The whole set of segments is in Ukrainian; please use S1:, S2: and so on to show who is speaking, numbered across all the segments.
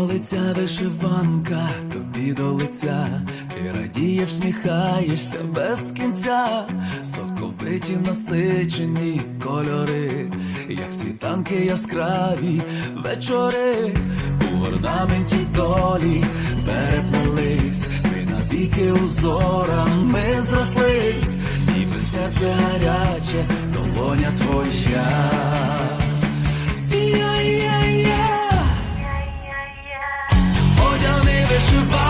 S1: Столиця вишиванка, тобі до лиця, ти радієш, сміхаєшся без кінця, соковиті насичені кольори, як світанки яскраві вечори, у орнаменті долі переплелись, ми навіки узорами зрослись, ніби серце гаряче, долоня твоя. 释放。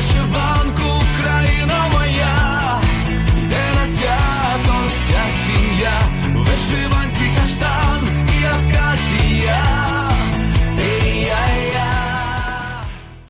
S1: festival.